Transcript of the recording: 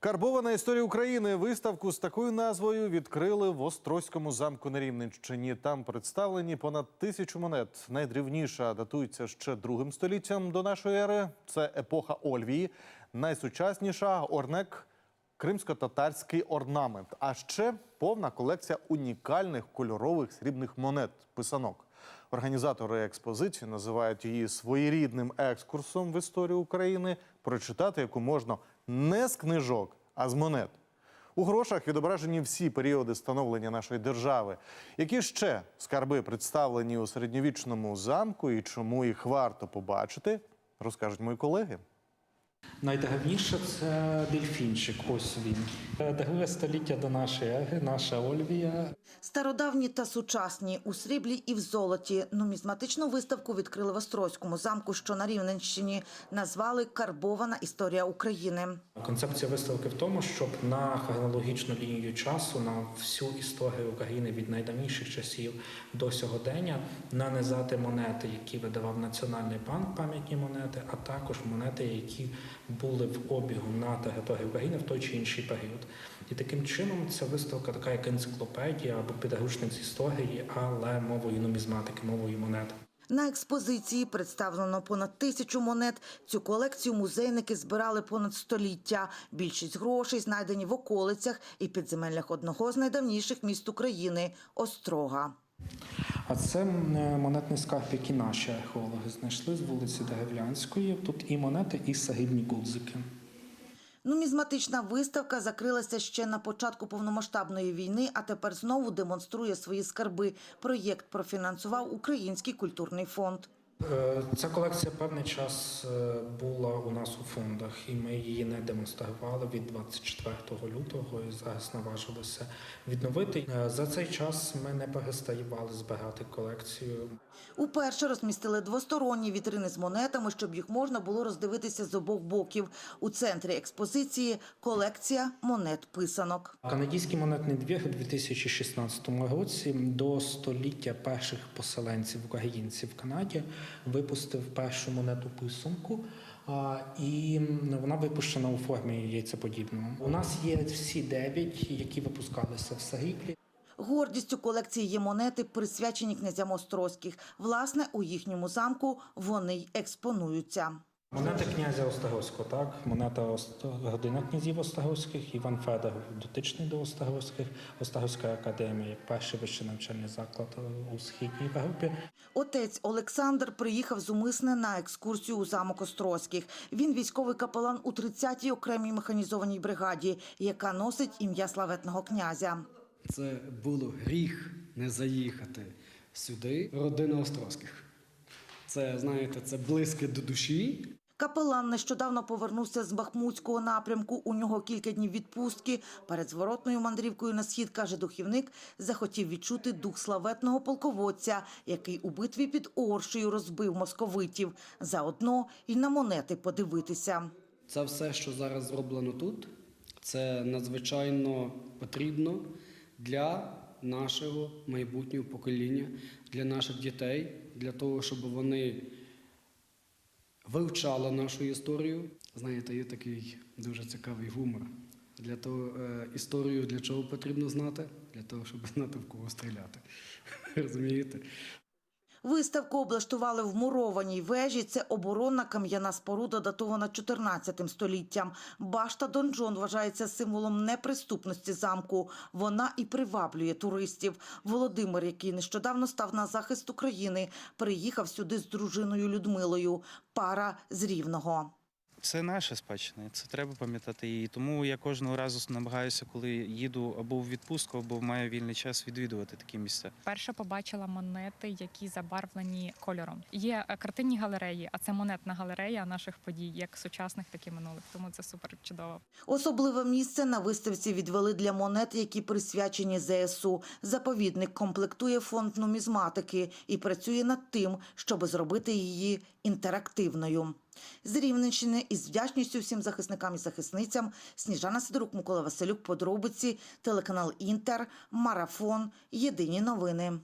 Карбована історія України. Виставку з такою назвою відкрили в Острозькому замку на Рівненщині. Там представлені понад тисячу монет. Найдрівніша датується ще другим століттям до нашої ери. Це епоха Ольвії. Найсучасніша орнек кримсько-татарський орнамент. А ще повна колекція унікальних кольорових срібних монет писанок. Організатори експозиції називають її своєрідним екскурсом в історію України, прочитати яку можна не з книжок, а з монет. У грошах відображені всі періоди становлення нашої держави. Які ще скарби представлені у середньовічному замку і чому їх варто побачити, розкажуть мої колеги. Найдавніше це дельфінчик. Ось він. Друге століття до нашої ери, наша Ольвія. Стародавні та сучасні у сріблі і в золоті. Нумізматичну виставку відкрили в Острозькому замку, що на Рівненщині назвали Карбована історія України. Концепція виставки в тому, щоб на хронологічну лінію часу, на всю історію України від найдавніших часів до сьогодення нанизати монети, які видавав Національний банк, пам'ятні монети, а також монети, які були в обігу на території України в той чи інший період. І таким чином ця виставка така як енциклопедія або підручник з історії, але мовою нумізматики, мовою монет. На експозиції представлено понад тисячу монет. Цю колекцію музейники збирали понад століття. Більшість грошей знайдені в околицях і підземеллях одного з найдавніших міст України Острога. А це е, монетний скарб, який наші археологи знайшли з вулиці Деревлянської. Тут і монети, і сагибні гудзики. Нумізматична виставка закрилася ще на початку повномасштабної війни, а тепер знову демонструє свої скарби. Проєкт профінансував Український культурний фонд. Е, Ця колекція певний час е, була у нас у фондах, і ми її не демонстрували від 24 лютого і зараз наважилися відновити. Е, За цей час ми не перестаєвали збирати колекцію. Уперше розмістили двосторонні вітрини з монетами, щоб їх можна було роздивитися з обох боків. У центрі експозиції колекція монет-писанок. Канадський монетний двір у 2016 році до століття перших поселенців українців в Канаді випустив першу монету писанку. І вона випущена у формі яйцеподібного. У нас є всі дев'ять, які випускалися в Сагіклі. Гордістю колекції є монети, присвячені князям Острозьких. Власне, у їхньому замку вони й експонуються. Монета князя Острогського, так, монета Ост- родина князів Острогських, Іван Федор дотичний до Острогських, Острогська академія, перший вищий навчальний заклад у східній Європі. Отець Олександр приїхав з Умисне на екскурсію у замок Острозьких. Він військовий капелан у 30-й окремій механізованій бригаді, яка носить ім'я славетного князя. Це було гріх не заїхати сюди. Родина Острозьких. Це, знаєте, це близьке до душі. Капелан нещодавно повернувся з Бахмутського напрямку. У нього кілька днів відпустки. Перед зворотною мандрівкою на схід, каже духівник, захотів відчути дух славетного полководця, який у битві під Оршею розбив московитів. Заодно і на монети подивитися. Це все, що зараз зроблено тут, це надзвичайно потрібно для нашого майбутнього покоління, для наших дітей, для того, щоб вони вивчали нашу історію. Знаєте, є такий дуже цікавий гумор. Для того е, історію для чого потрібно знати? Для того, щоб знати в кого стріляти. Розумієте? Виставку облаштували в мурованій вежі. Це оборонна кам'яна споруда, датована 14 століттям. Башта Донжон вважається символом неприступності замку. Вона і приваблює туристів. Володимир, який нещодавно став на захист України, приїхав сюди з дружиною Людмилою. Пара з Рівного. Це наша спадщина, це треба пам'ятати її. Тому я кожного разу намагаюся, коли їду або в відпустку, або маю вільний час відвідувати такі місця. Перше побачила монети, які забарвлені кольором. Є е, картинні галереї, а це монетна галерея наших подій, як сучасних, так і минулих. Тому це супер чудово. Особливе місце на виставці відвели для монет, які присвячені ЗСУ. Заповідник комплектує фонд нумізматики і працює над тим, щоб зробити її інтерактивною. З Рівненщини із вдячністю всім захисникам і захисницям. Сніжана Сидорук, Микола Василюк, подробиці, телеканал Інтер, Марафон, Єдині новини.